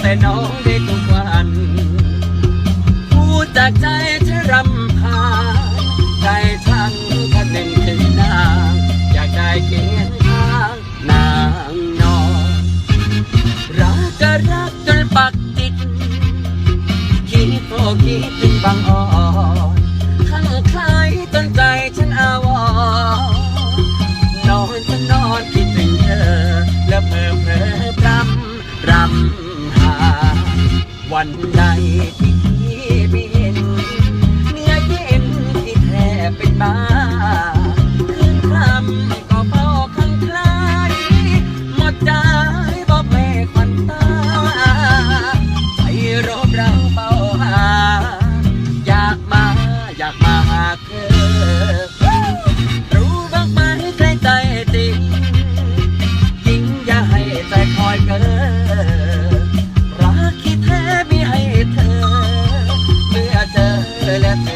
แต่น้องได้ทุกวันพูดจากใจที่รำพาใจทั้งถ้าเป็นถึงนางอยากได้เขียนทางนางนอนรักก็รักจนปักติดคิดโอคิดถึงบางอ้อ วันใดที่พี่ไม่เห็นเนื้อเย็นที่แท้เป็นม้า let